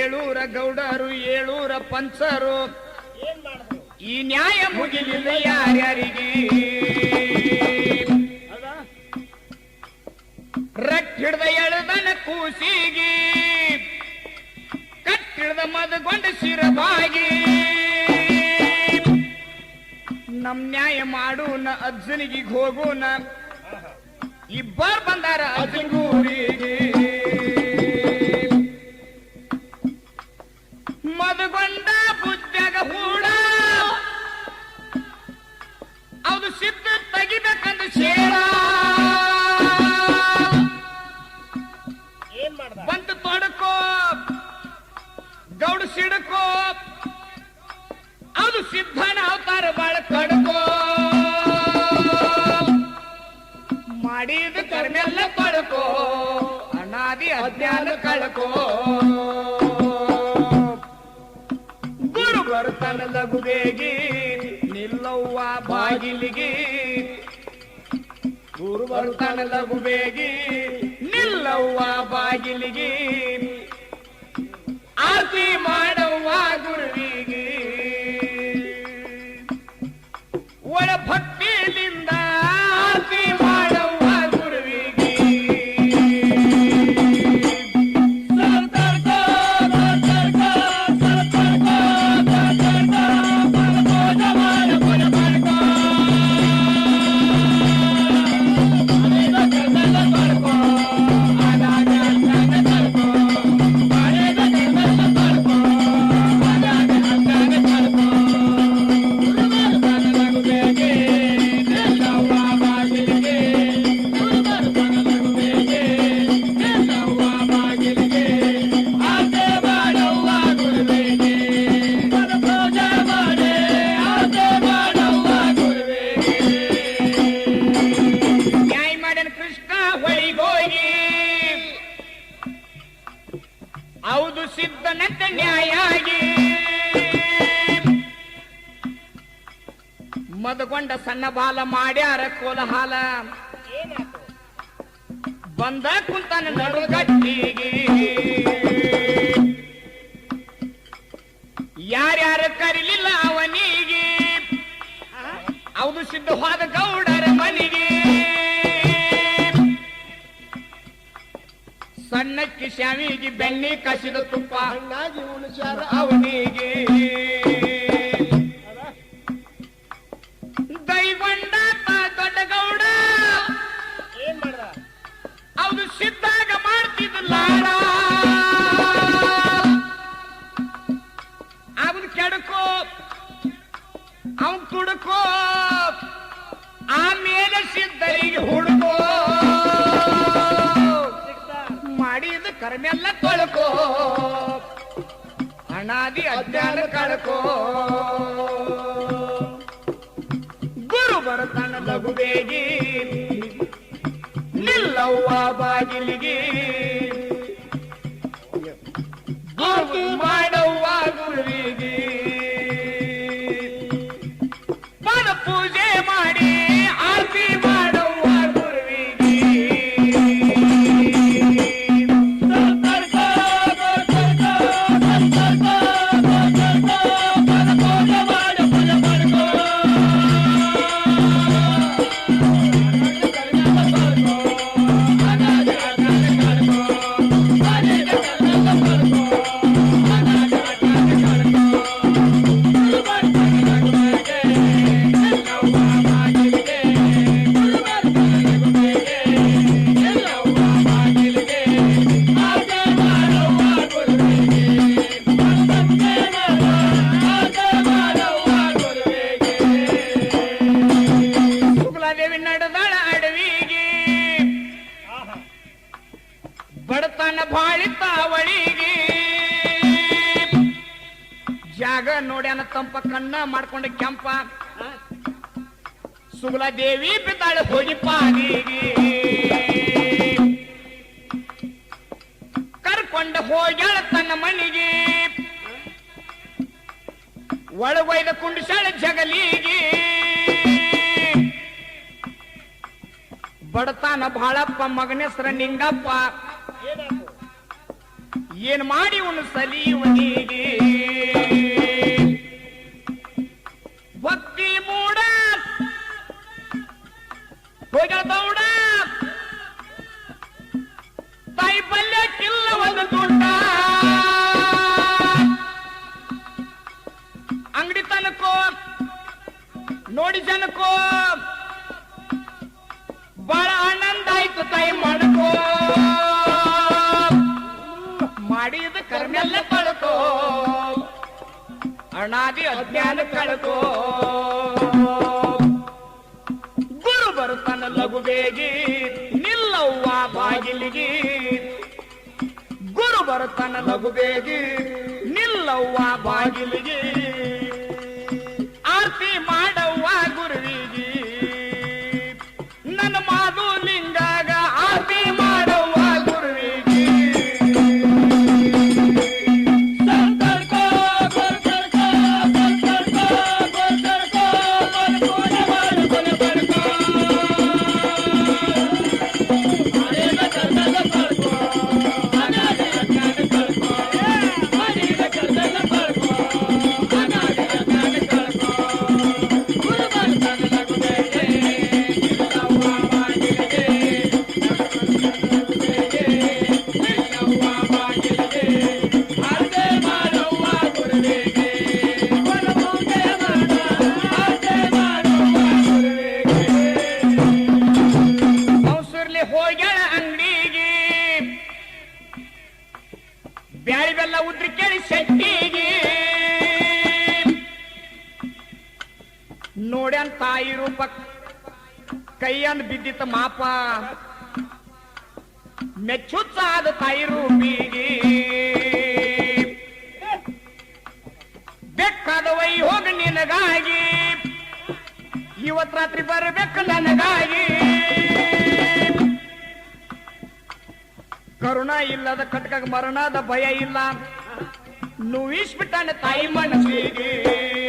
ಏಳೂರ ಗೌಡರು, ಏಳೂರ ಪಂಚರು. ಈ ನ್ಯಾಯ ಮುಗಿಲಿಲ್ಲ ಯಾರ್ಯಾರಿಗೆ? ಹೌದಾ ಎಳದನ ಕೂಸಿಗೆ ಕಟ್ಟಿಡ್ದ ಮದಗೊಂಡ ಶಿರಬಾಗಿ. ನಮ್ ನ್ಯಾಯ ಮಾಡೋಣ ಅಜ್ಜನಿಗೆ ಹೋಗೋಣ ಇಬ್ಬರು ಬಂದಾರ ಅಜ್ಜನಗೂರಿಗೆ ಅಜ್ಞಾನ ಕಳ್ಕೋ. ಗುರು ಬರ್ತಾನ ಲಗುಬೇಗಿ ನಿಲ್ಲವ್ವ ಬಾಗಿಲಿಗೆ. ಗುರು ಬರ್ತಾನ ಲಗುಬೇಗಿ ನಿಲ್ಲವ್ವ ಬಾಗಿಲಿಗೆ. ಆರತಿ ಮಾಡವ್ವ ಹೌದು ಸಿದ್ಧನಂತೆ ನ್ಯಾಯಾಗಿ. ಮದಗೊಂಡ ಸಣ್ಣ ಬಾಲ ಮಾಡ್ಯಾರ ಕೋಲಹಾಲ. ಬಂದ ಕುಂತಾನ ನಡುಗಟ್ಟಿಗೆ. ಶಾವಿಗೆ ಬೆಣ್ಣೆ ಕಸಿದ ತುಪ್ಪ. ಹಣ್ಣಾಗಿ ಉಳಿಸ್ಯಾರ ಅವನಿಗೆ ದೈವಂಡ ದೊಡ್ಡ ಗೌಡ ಏನ್ ಮಾಡ್ದ? ಅವನು ಸಿದ್ಧಾಗ ಮಾಡ್ತಿದ್ದ ಲಾಡ ಅನಾದಿ ಅಜ್ಞಾನ ಕಳಕೋ. ಗುರು ಬರತನ ಲಘು ಬೇಗಿ ನಿಲ್ಲವ್ವ ಬಾಗಿಲಿಗೆ. ಜಾಗ ನೋಡ್ಯಾನ ತಂಪ ಕಣ್ಣ ಮಾಡ್ಕೊಂಡ ಕೆಂಪ. ಸುಗುಲಾದೇವಿ ಬಿದ್ದಾಳೆ ಹೋಗಿ ಪಾದಿಗೆ. ಕರ್ಕೊಂಡ ಹೋಗ್ಯಾಳ ತನ್ನ ಮನೆಗೆ. ಒಳಗೊಯ್ದ ಕುಂಡಿಸಾಳ ಜಗಲಿಗೆ. ಬಡತಾನ ಬಾಳಪ್ಪ ಮಗನೆಸ್ರ ನಿಂಗಪ್ಪ. ಏನ್ ಮಾಡಿ ಉಣ್ಣು ಸಲಿಯುವನಿಗೆ? ನೋಡಿ ಜನಕೋ ಬಹಳ ಆನಂದ ಆಯ್ತು ತಾಯಿ ಮಾಡಕೋ ಮಾಡಿದ ಕರ್ಮೆಲ್ಲ ಕಳ್ಕೋ. ಅಣಾದಿ ಅಜ್ಞಾನ ಕಳ್ಕೋ. ಗುರು ಬರುತ್ತಾನ ಲಘು ಬೇಗಿ ನಿಲ್ಲವ್ವ ಬಾಗಿಲಿಗೆ. ಗುರು ಬರುತ್ತಾನ ಲಘು ಬೇಗಿ ನಿಲ್ಲವ್ವ ಬಾಗಿಲಿಗೆ. ನೋಡ್ಯಾನ್ ತಾಯಿ ರೂಪ ಕೈಯನ್ ಬಿದ್ದಿತ್ತ ಮಾಪ. ಮೆಚ್ಚುತ್ತಾದ ತಾಯಿ ರೂಪಿಗೆ ಬೆಕ್ಕದ ವೈ ಹೋಗ ನಿನಗಾಗಿ. ಇವತ್ ರಾತ್ರಿ ಬರಬೇಕು ನನಗಾಗಿ. ಕರುಣ ಇಲ್ಲದ ಕಟ್ಕಾಗ ಮರಣದ ಭಯ ಇಲ್ಲ. ನೋವಿಸ್ಬಿಟ್ಟಾನೆ ತಾಯಿ ಮನಸ್ಸಿಗೆ.